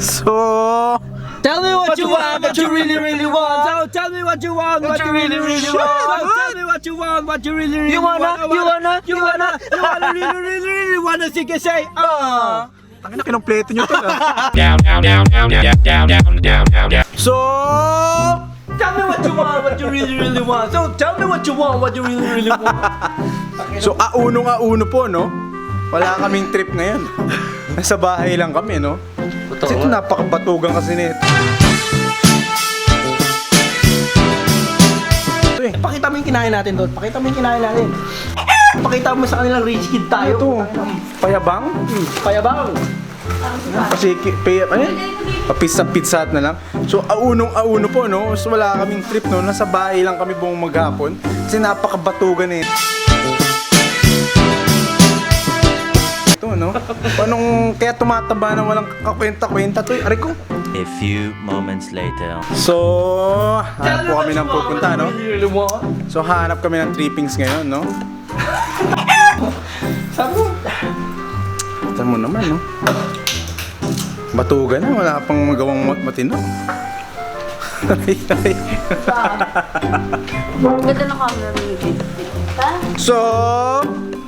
So, Tell me what you want, what you really, really want. So tell me what you want, what you really, really want. So tell me what you want, what you really, really You wanna, want. you wanna, you wanna, you wanna, really, really, really wanna sige say, ah. ang ina kinumpleto nyo to ah. down, down, down, down, down, down, down, down, down, down. So, Tell me what you want, what you really, really want. So tell me what you want, what you really, really want. so auno nga uno po, no? Wala kaming trip ngayon. Nasa bahay lang kami, no? Kasi ito napakabatugan kasi nito. Ito eh. Pakita mo yung kinain natin doon. Pakita mo yung kinain natin. Pakita mo sa kanilang rich kid tayo. Ito, payabang. Payabang. Kasi, ki- pay, ano yun? Papisa pizza Hut na lang. So, aunong auno po, no? So, wala kaming trip, no? Nasa bahay lang kami buong maghapon. Kasi napakabatugan eh. No? Anong, kaya tumataba na walang kakwenta-kwenta to. Aray ko. A few moments later. So, hanap po kami ng pupunta, no? So, hanap kami ng trippings ngayon, no? Sabi mo, Saan mo naman, no? Batugan na, wala pang magawang mat- matino. Ang ganda ng camera Ha? so,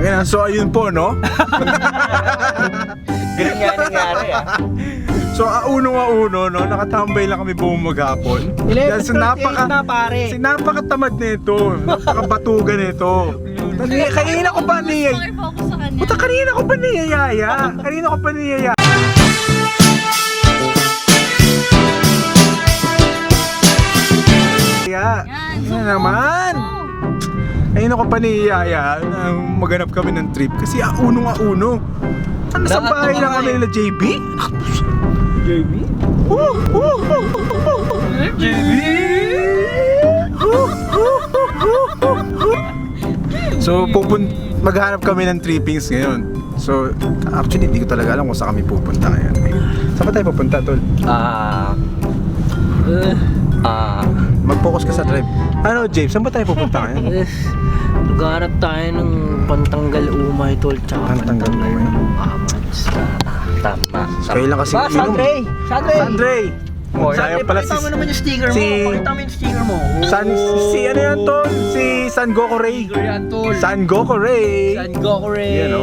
Okay, so ayun po, no? Ganun nga nangyari ah. So, auno nga uno, no? Nakatambay lang kami buong maghapon. Dahil sa napaka... na pare. Si napakatamad nito. Napakabatugan nito. Tani, kanina ko pa niya. Okay, focus sa kanya. Puta, kanina ko pa niyayaya. Kanina ko pa niyayaya. Yan, yan naman. Kanina ko pa niyayaya na maganap kami ng trip kasi auno nga uno. Ano sa Lahat bahay ng lang mga kami eh. nila JB? JB? Uh, uh, uh, uh, uh. JB? So, pupun maghanap kami ng trippings ngayon. So, actually, hindi ko talaga alam kung saan kami pupunta ngayon. Saan ba tayo pupunta, Tol? Ah, Uh, ah, Mag-focus ka sa drive. Ano, James, saan ba tayo pupunta ngayon? eh, Maghanap tayo ng pantanggal umay tol tsaka Pantanggal umay. Amats. tama. So, kailan kasi Ba, Sandre! Sandre! Sandre! Oh, Sayang pala si... Pakita mo naman yung sticker mo. si- Pakita mo yung sticker mo. San, si ano yan, Tol? Si San Goku Ray. Sticker yan tol. San Goku Ray. San Goku Ray. Yan, no?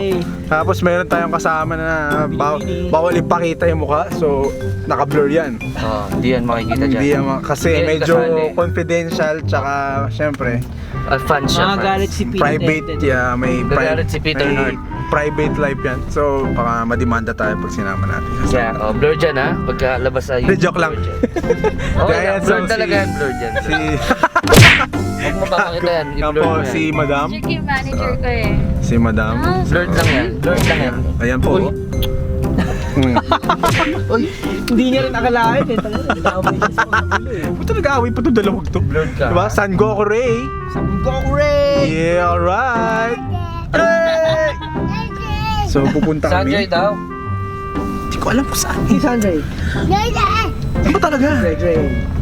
Tapos meron tayong kasama na baw- bawal ipakita yung mukha. So, naka-blur yan. Oh, hindi yan makikita dyan. Hindi yan ma- kasi Hindi yan medyo kasali. confidential tsaka syempre Ah, fans siya, Mga fans. galit si Peter. private yeah, may Gagalit si Peter may Nord. private life yan. So baka madimanda tayo pag sinama natin. Yeah, oh, blur dyan ha. Pagkalabas sa Hindi, joke lang. Oh, Kaya yeah, yan, blur so, talaga si- yan, blur dyan. Si Huwag mo papakita yan, Yan i-blur po, mo yan. si Madam. Check yung manager ko eh. Si Madam. Ah, Blurred lang yan, blurred lang yan. Ayan po. Uy. Uy, hindi niya rin akalain eh. Talaga, nag-aaway niya sa mga gulo eh. Ba't nag-aaway pa to dalawag to? Blurred ka. Diba? San Goku Ray. San Goku Ray! Yeah, alright. Hey! So pupunta Sanjay kami. daw. Hindi ko alam kung saan. Si Sanjay. Saan ba talaga? Dre, Dre.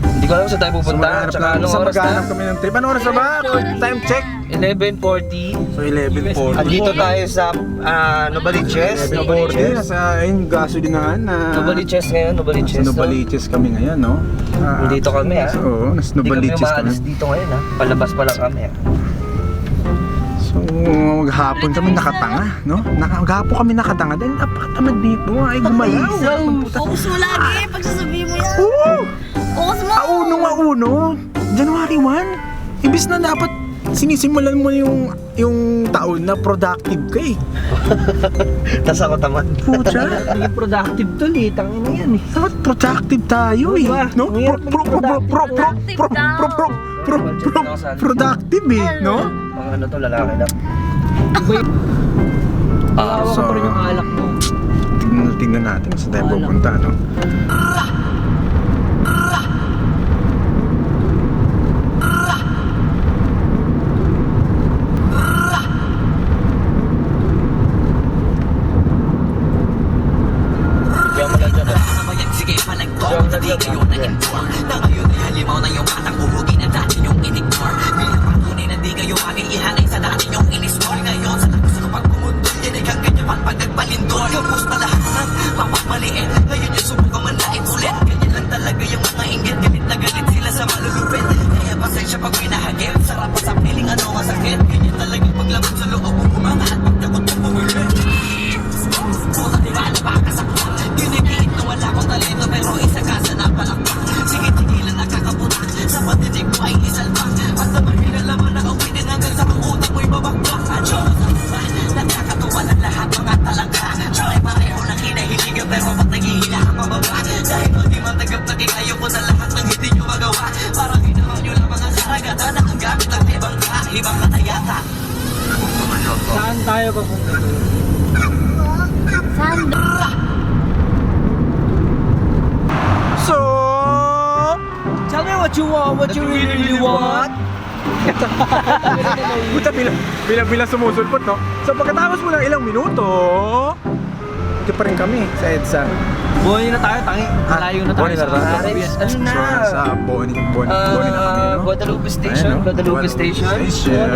Hindi ko alam saan tayo So pupunta. maghanap Tsaka anong so oras maghanap na? kami ng trip. Anong oras na ba? Time check. 11.40. So 11.40. Andito tayo sa uh, Novaliches. 11.40. Nasa ayun, gasolinahan na. Novaliches ngayon, Sa Novaliches. no? Novaliches kami ngayon, no? Ah, Dito kami ah. Oo, nasa Hindi kami Novaliches kami. umaalis dito ngayon ha. Palabas pa lang kami ah. So, maghapon kami nakatanga, no? Naka, maghapon kami nakatanga dahil napakatamad dito. Ay, gumalaw. Focus mo lagi Oo! Bukas! Auno ah, nga ah, uno! January 1? Ibis na dapat sinisimulan mo yung yung taon na productive ka eh. Tapos ako tamad. Pucha, productive to, litang ina yan eh. dapat productive tayo eh. Diba? No? Pro, pro, pro, pro, pro, pro, Productive pro, pro, pro, pro, pro, productive eh, no? Mga ano to, lalaki na. Ah, Tawa ko so, alak mo. tingnan, tingnan natin sa tayo pupunta, no? Sumusulpot, no? So, pagkatapos mo ng ilang minuto, ito pa rin kami sa EDSA. Buhay na tayo, tangi. Malayo na tayo. Boni na sa- tayo. Ano na? sa Boni, Boni, Boni na kami, Ah, no? Guadalupe Station? Guadalupe Station. Station.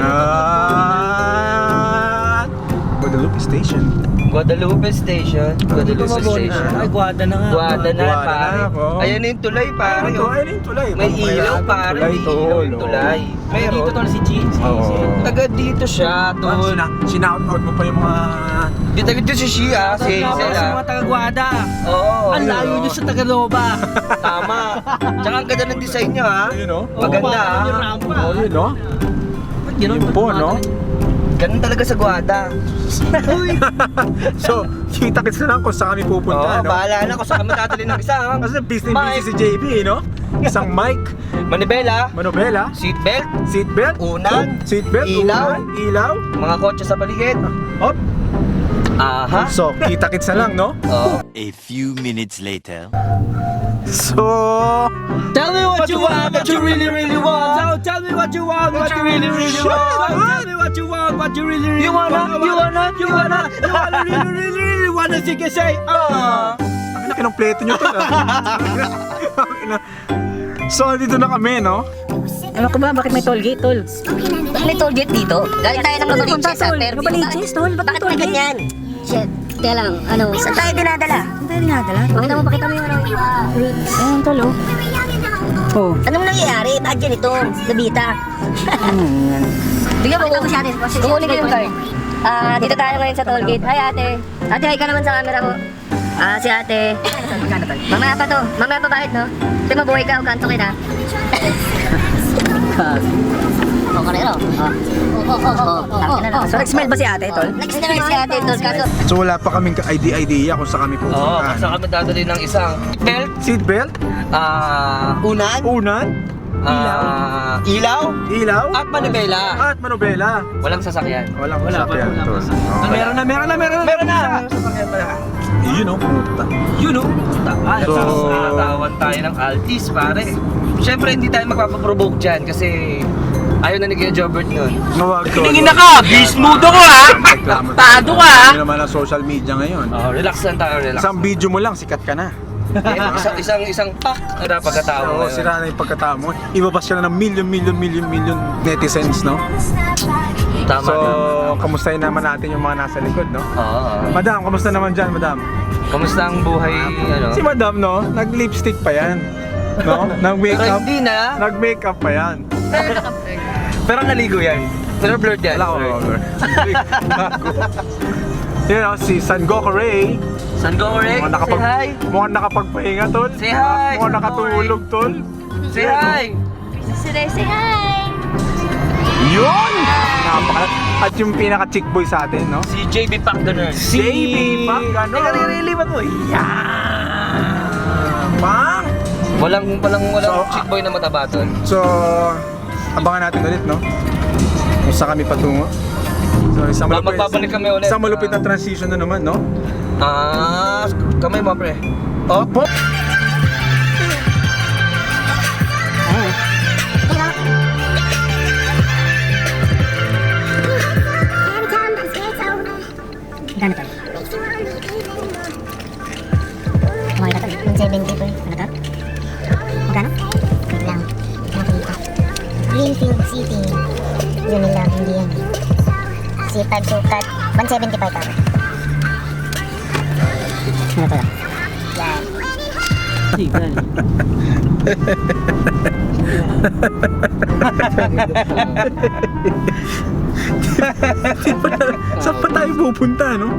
Guadalupe Station. Guadalupe Station. Guadalupe Station. Ay, guwada na nga. Guada na, Guada na pare. ako. Ayan na yung tulay, pare. Ayun to, ayun yung tulay. May ilaw, pare. May ilaw yung tulay. May Meron. dito tol si G. Oo. Taga dito siya, tol. Sinout out mo pa yung mga... Di taga dito si Shia, si Tapos Hazel, sa mga taga-guwada. Oo. Ang layo nyo sa Tagaloba. Tama. Tsaka ang ganda ng design niya, ha? No? Maganda, Oo, ah. yung rampa. Oh, yun, no? Yun no? Ganun talaga sa Guada. So, kita-kits na lang kung saan kami Oo, pupunta, no? bahala na kung saan kami dadali ng isa, ha? Kasi busy Mic. busy si JB, eh, no? Isang mic, Manibela, manobela, seatbelt, seatbelt, Unan, seatbelt, ilaw. unan, ilaw, mga kotse sa paligid. op. Aha. So, kita-kits na lang, no? Oo. A few minutes later. So, Tell me what you want, what you really, really want. What you you really, really want. Tell me what you want, what you really, really You wanna, want. you wanna, you wanna, you wanna, really, really, really wanna sige say, ah. ang laki ng pleto nyo to, So, dito na kami, no? Ano ka ba? Bakit may toll gate, tol? Ba't may toll gate dito? Galing tayo ng Novaliches ha, pero Novaliches, tol? Ba't may toll gate? ganyan? Shit. Kaya lang, ano, saan tayo dinadala? Saan tayo dinadala? Pakita mo, pakita mo yung ano, yung mga routes. Ayan, tol, oh. Oh. Anong nangyayari? Bakit ganito? Nabita. Bigyan mo ko si ate. Kukunin ko yung card. Ah, dito tayo ngayon sa toll gate. Hi ate. Ate, hi ka naman sa camera ko. Ah, si ate. Mamaya pa to. Mamaya pa bahit, no? Ate, mabuhay ka. Ukanto kita. Oh, karero. Oh. Oh, oh, oh, oh, oh. So, nag-smell ba si ate, tol? Nag-smell si ate, tol. Kaso, So, wala pa kaming idea kung saan kami Oo, pupunta. kasi kami dadali ng isang belt, Seatbelt, ah, unan, unan, ah, ilaw, ilaw, at manibela. at manobela. Walang sasakyan. Walang Wala sasakyan, wala tol. Oh. Ah, Meron na, meron na, meron na. Meron na! Sasakyan pala. Yun, no? Puta. You know. Ay, So- So, natawan tayo ng Altis, pare. Siyempre, hindi tayo magpapaprovoke dyan kasi ayaw na ni Kuya Jobert nun. Mawag, tol. Tingin na ka, beast mode ako ha. Reklamo Tado tayo. ka, ah. Yun naman ang social media ngayon. Oh, relax lang tayo, relax. Isang video mo lang, sikat ka na. Eh, isang, isang, isang pak na pagkatao Oo, sira na yung pagkatao mo. Ibabas ka na ng million, million, million, million netizens, no? Tama So, na. kamustahin naman natin yung mga nasa likod, no? Oo. Madam, kamusta naman dyan, madam? Kamusta ang buhay, ano? Si madam, no? Nag-lipstick pa yan. No? Pero Nag-makeup. hindi na. Nag-makeup pa yan. Pero naligo yan. Pero blurred yan. Wala ko, blurred. Bago. Yun, no? si San Goku Ray. San Gorek, Mukhang say nakapag, hi. mukhang nakapagpahinga, tol. Say hi, Mukhang San nakatulog, tol. Say hi. Say hi! Yun! Napaka... At yung pinaka-chick boy sa atin, no? Si JB Pac Ganun. JB Pang Ganon. Teka, nire-relieve mo. Yan! Pang! Walang, walang, walang So, chick boy na mataba doon. So, abangan natin ulit, no? Kung saan kami patungo. So, isang Mag- magbabalik kami ulit. Isang malupit na transition na naman, no? Ah, kamay mo, pre. Oh, Opo! Gano, 175 ako. Ano to? Yan. Sigan. Saan pa tayo pupunta, no?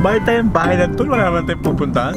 Bakit tayong bahay ng tol? Wala naman tayong pupuntahan.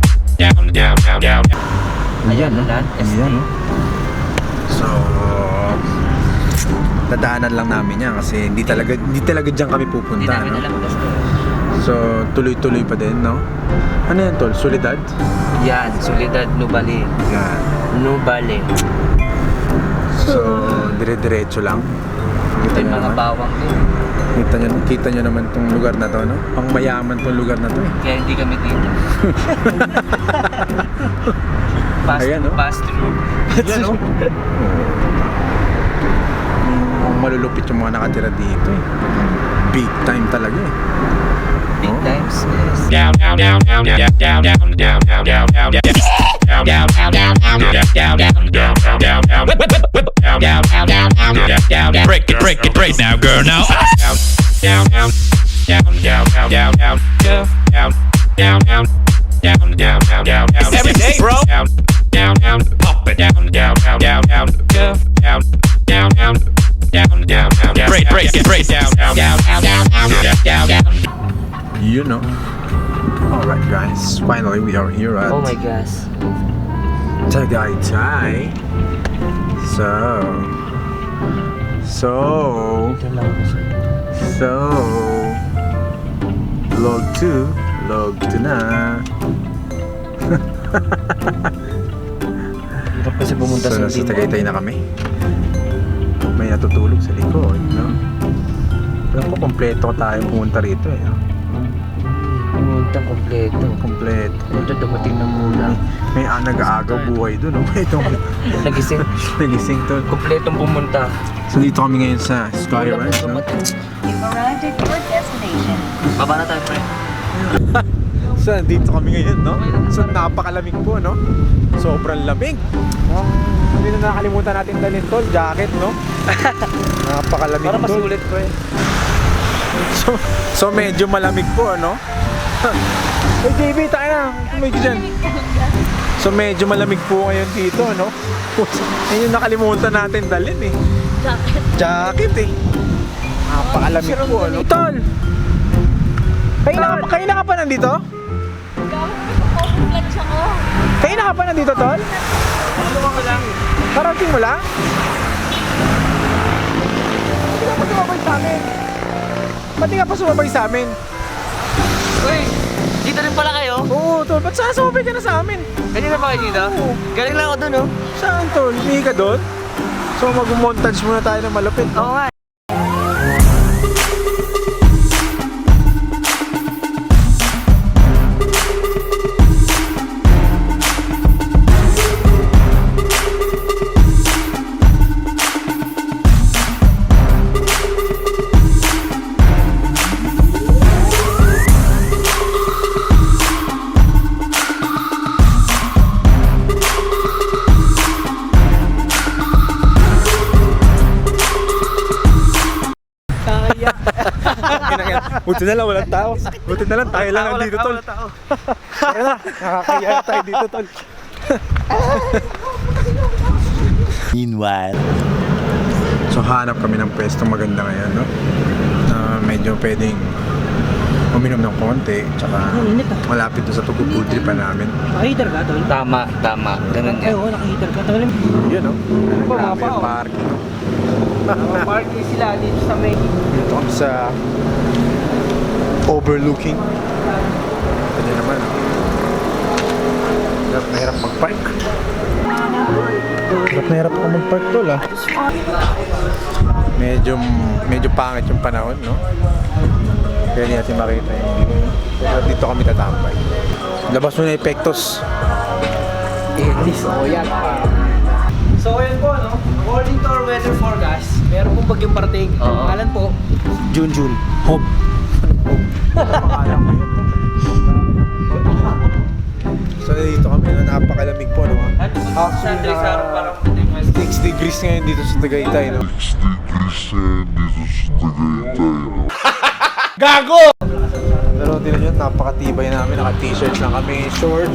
down, down, down, down. Ayan, no? Ayan, no? So, dadaanan lang namin yan kasi hindi talaga hindi talaga diyan kami pupunta, no? So, tuloy-tuloy pa din, no? Ano yan, tol? Solidad? Yan, Solidad Nubali. Yan. Nubali. So, dire-diretso lang. May nyo mga bawang din. Kita nyo, kita nyo naman tong lugar na to, no? Pang mayaman tong lugar na to, eh. Kaya hindi kami dito. pass Ayan, through, no? pass through. Yan, no? Ang malulupit yung mga nakatira dito, eh. Big time talaga, eh. Big Oh. times, yes. Down, down, down, down, down, down, down, down, down, down, down, down, down, down, down, down, down, down, down, down, down, down, down, whip, whip, whip, whip, down, down, down, down, down, down, down, Break it, break it, break now, girl. Now. down, down, down, down, down, down, down, down, down, down, down, down, down, down, down, down. Every day, bro. Down, down, down, Pop it. down, down, down, down, down, down, down, down, down, down, down, down, Break, break it, break down, down, down, down, down, down, down, down. You know. Alright, guys. Finally, we are here at Oh my gosh. Tagaytay. So, so, so, log 2, log 2 na. Hirap kasi pumunta so, sa sa Tagaytay na kami. May natutulog sa likod, no? Alam ko, kompleto tayo pumunta rito, eh. no? Pumunta kompleto. Kompleto. Pumunta dumating ng mula. May ah, nag-aagaw buhay doon, no? May itong Nagising. nagising to. Kompletong pumunta. So, dito kami ngayon sa Sky Ranch, no? You've arrived at your destination. Baba na tayo, friend. So, dito kami ngayon, no? So, napakalamig po, no? Sobrang lamig. Ang hindi na nakalimutan natin dalhin tol, jacket, no? napakalamig Para tol. masulit ko eh. So, so, medyo malamig po, no? Hey, JB, tayo na. Tumig dyan. So, medyo malamig po ngayon dito, no? Yan yung nakalimutan natin dalhin, eh. Jacket. Jacket, eh. Napakalamig po, no? Tol! Kayo na, kayo na ka pa nandito? Kayo na ka pa nandito, Tol? Karating mo lang? Ba't ka pa sumabay sa amin? Ba't ka pa sumabay sa amin? Uy! Dito rin pala kayo? Oo, Tol. Ba't saan sumabay ka na sa amin? Kanina pa kayo dito? Oo. Galing lang ako dun, oh. Saan, Tol? Hindi ka doon? So, mag-montage muna tayo ng malupit. no? Oo nga. Buti na lang, walang tao. Buti na lang, tayo lang nandito, Tol. Kaya na, nakakaya tayo dito, Tol. Meanwhile. So hanap kami ng pwesto maganda ngayon, no? Na medyo pwedeng uminom ng konti, tsaka malapit doon sa tugupudri pa namin. Nakahitar ka, tol? Tama, tama. Ganun Ay, yan. oo, nakahitar ka. Tagal mo. Yun, no? Grabe yung oh. parking. Parking sila dito sa may... Dito kami sa overlooking Hirap na hirap mag-park. Hirap na hirap ako mag-park tol ah. Medyo, medyo pangit yung panahon, no? Kaya hindi natin makita yung view. Pero dito kami tatambay. Labas mo na epektos. So ayun po, no? According to our weather forecast, meron pong bagyong parating. Ang Pangalan po, Junjun. Hope. So dito kami, no? napakalamig po, no? Actually, parang 6 degrees ngayon dito sa Tagaytay, no? Gago! Pero tingnan nyo, napakatibay namin. Naka-t-shirt lang kami, short.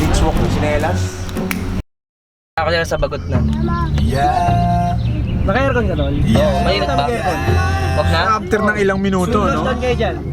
Six walk ng sinelas. Ako nila sa bagot na. Naka-aircon ka, Tol? Oo, mainit ba? Wag na? After ng ilang minuto, no? Sunod kayo dyan.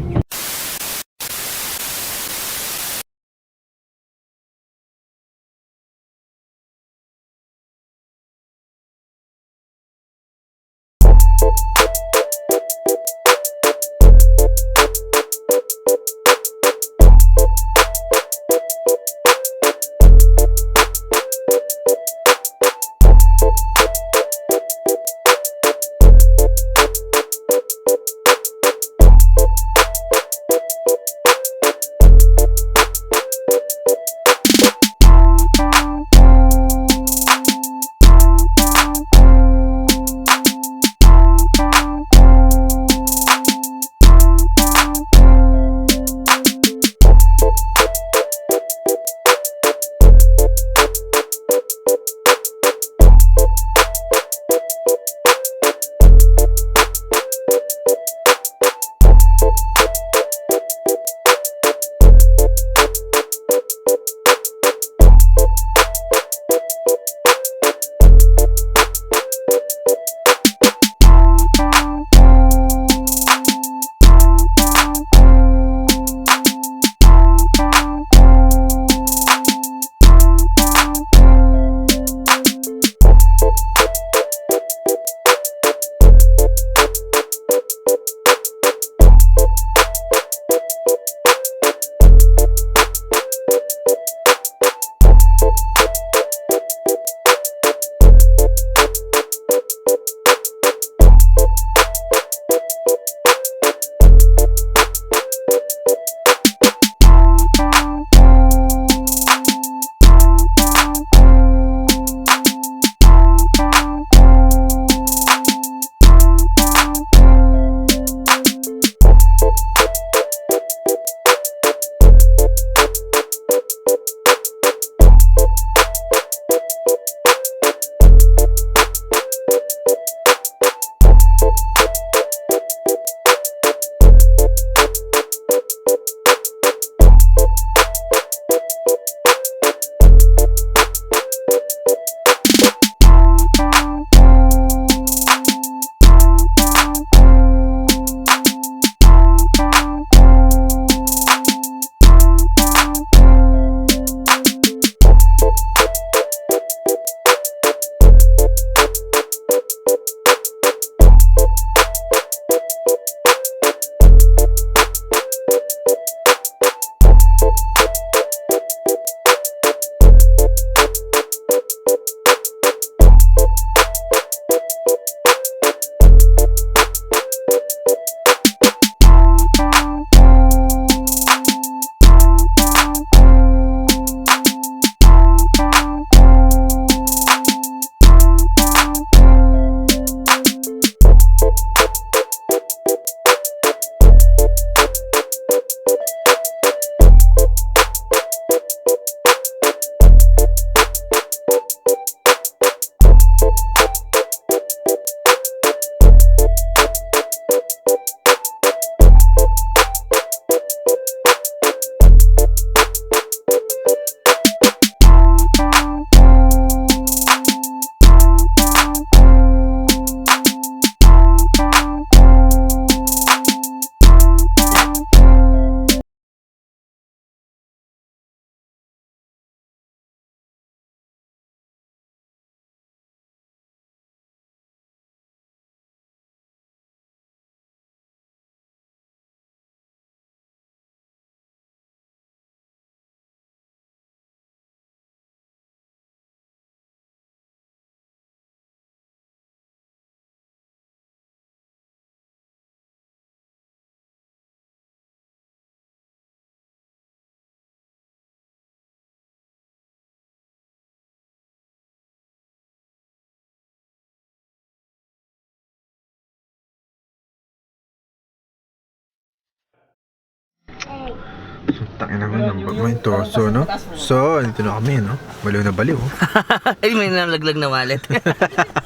Takin naman ng yung torso, no? So, dito na kami, no? Baliw na baliw. Ay, may nalaglag na wallet.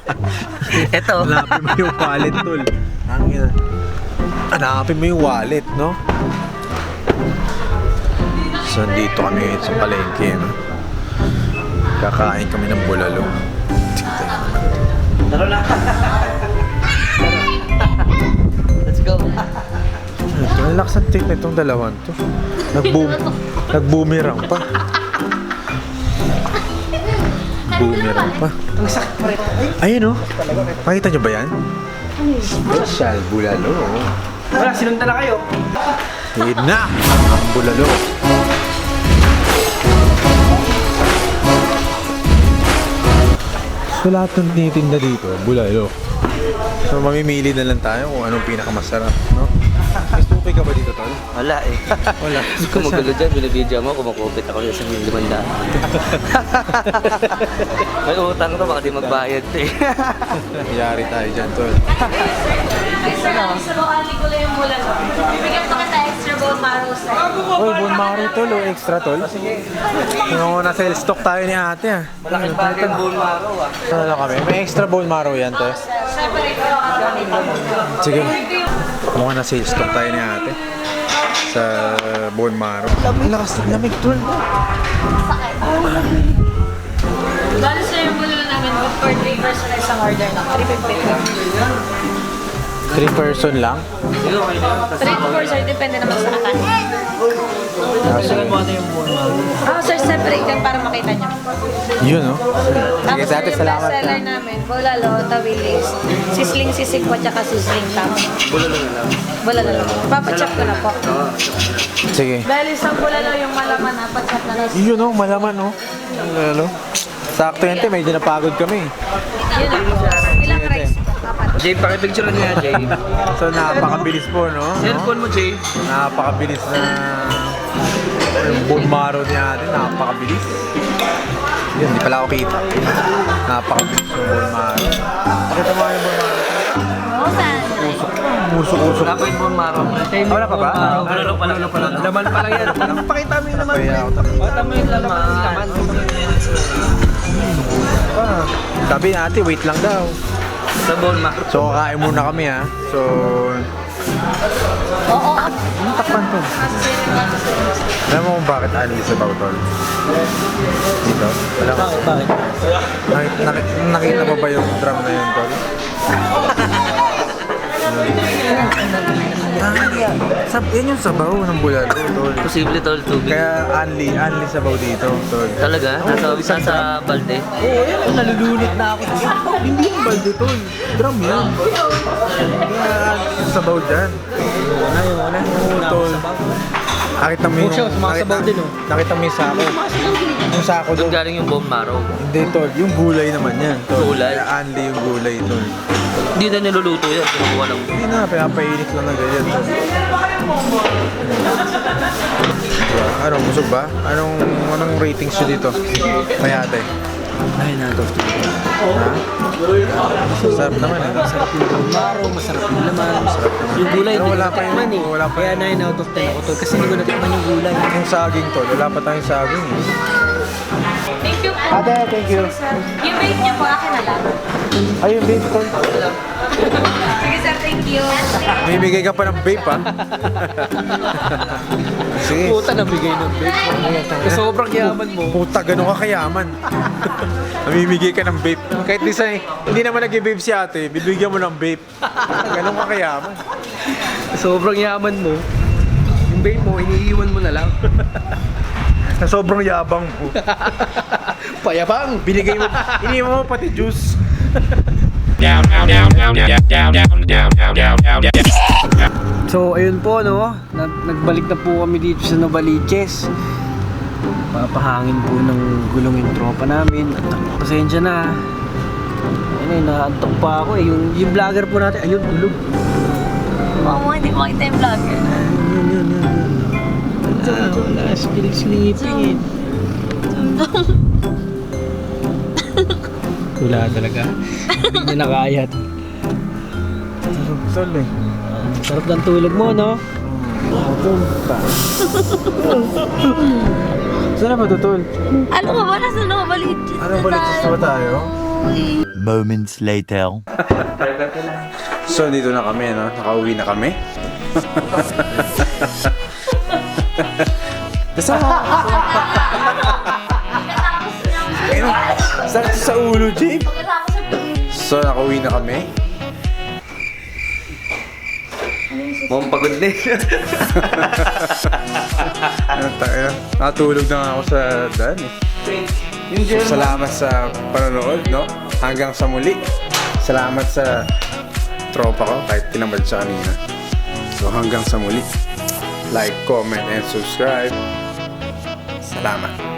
Ito. Hanapin mo yung wallet, tol. Ang ina. Hanapin mo yung wallet, no? So, dito kami ngayon sa palengke, no? Kakain kami ng bulalo. Tara na. Let's go. Ang lakas ng take na itong dalawan to. Nag-boom, nag-boomerang pa. Boomerang pa. Ang sakit pa rin. Ayun oh. Makita nyo ba yan? Special bulalo. Wala, sinunta na kayo. Yun na! Ang bulalo. So lahat ng tinitinda dito, bulalo. So mamimili na lang tayo kung anong pinakamasarap, no? Ba dito, Tol? Wala eh. Wala. Kung magulo dyan, binibidyo mo, kumakupit ako sa limanda. May utang to, baka di magbayad to eh. Nangyari tayo dyan, Tol. Bibigyan ko kita extra bone marrow sa Uy, bon maro, Tol. O, extra, Tol. Sige. Yung nasa stock tayo ni ate, ah. Malaking bagay yung bone marrow ah. Ano na kami? May extra bone marrow yan, ko ako Sige. Mukhang nasa stock tayo ni ate. Sa bone marrow. Ang lakas ng lamig, Tol. Bali sir, yung bulalo namin good for 3 person na isang order lang. 350. Three person lang. 3 to 4 sir, depende naman sa kakain. Ah, sir, separate yan para makita nyo. Yun, no? Sige, Tapos yung salamat. best seller namin, bulalo, tawilis, sisling sisig po, tsaka sisling tap. Bulalo na lang. Bulalo lang. Papachop ko na po. Sige. Dahil isang bulalo yung malaman, apachop na lang. Yun, no? Malaman, no? Ano? Sakto yun, te. Medyo napagod kami. Yun lang po. Ilang rice po? Apat. Jay, pakipicture niya, Jay. So, napakabilis po, no? Cellphone mo, Jay. Napakabilis na yung bone marrow niya natin, napakabilis. Yun, hindi pala ako kita. Napakabilis yung bone marrow. Pakita mo yung bone marrow. Musok-usok. Wala pa yung bone marrow. Wala pa ba? Bulalo pa lang. Laman pa lang yan. Pakita mo yung laman. Pakita mo yung laman. Ah, Sabi natin, wait lang daw. Sa bone marrow. So, kakain muna kami ha. So, Oo, ano takpan to? Alam mo kung bakit alis sa Bautol? Dito? Wala ka. Bakit, bakit? Nakita mo ba yung drum na yun, Tol? Ah, sab yan yung sabaw ng bulalo, Tol. Posible tol, tubig. Kaya anli, anli sabaw dito, Tol. Talaga? Nasa, nasa sa balde? Oo, yan. Nalulunod na ako. Hindi yung balde, Tol. Drum yan. Kaya anli yung sabaw dyan. Wala yun, wala. Oo, Tol. Nakita mo yung... Oh, siya, sumasabaw nakita- din, oh. Nakita mo yung sako. Yung sako Doon doon. galing yung bone marrow. Hindi, Tol. Yung gulay naman yan, Tol. Gulay? Kaya anli yung gulay, Tol. Hindi na niluluto yan. Kinukuha lang. Hindi na, pinapainit lang na ganyan. Tol. Diba? Ano, busog ba? Anong, anong ratings nyo dito? Kaya ate. Ay, nato. Sarap naman eh. Masarap yung marrow, masarap yung laman. Yung gulay, Pero hindi wala ko pa yung- natikman eh. wala pa Kaya yung- 9 out of 10 ako tol. Kasi hindi ko natikman yung gulay. Yung saging, Tol. Wala pa tayong saging eh. Thank you po. Ate, thank you. Yung bake niyo po, akin na lang. Babe, Tol. Sige sir, thank you. May bigay ka pa ng vape, ha? Sige. Puta na bigay ng vape. Sobrang yaman mo. Puta, ganun ka kayaman. Namimigay ka ng vape. Kahit di sa, hindi naman nag-vape si ate, bibigyan mo ng vape. Ganun ka kayaman. Sobrang yaman mo. Yung vape mo, iniiwan mo na lang. Na sobrang yabang mo. Payabang! Binigay mo, iniwan mo pati juice. So ayun po no, nagbalik na po kami dito sa Novaliches. Papahangin po ng gulong yung tropa namin. Pasensya na. Ayun ay, naantok pa ako eh. Yung, yung vlogger po natin, ayun, tulog. Oo, hindi ko kita yung vlogger. Yun, yun, yun, yun. Wala, wala. Sleeping, sleeping eh. Wala talaga. Hindi niya nakayat. Tol eh. Sarap ng tulog mo, no? Saan na ba tutol? Ano ka ba? Nasa loob, balit. Anong balitis na ba tayo? Moments later. So, dito na kami, no? Nakauwi na kami. Basta Sakit sa ulo, Jake. So, nakauwi na kami. Mukhang pagod na eh. Ano tayo? Natulog na nga ako sa daan eh. So, salamat sa panonood, no? Hanggang sa muli. Salamat sa tropa ko, kahit tinamad siya kanina. So, hanggang sa muli. Like, comment, and subscribe. Salamat.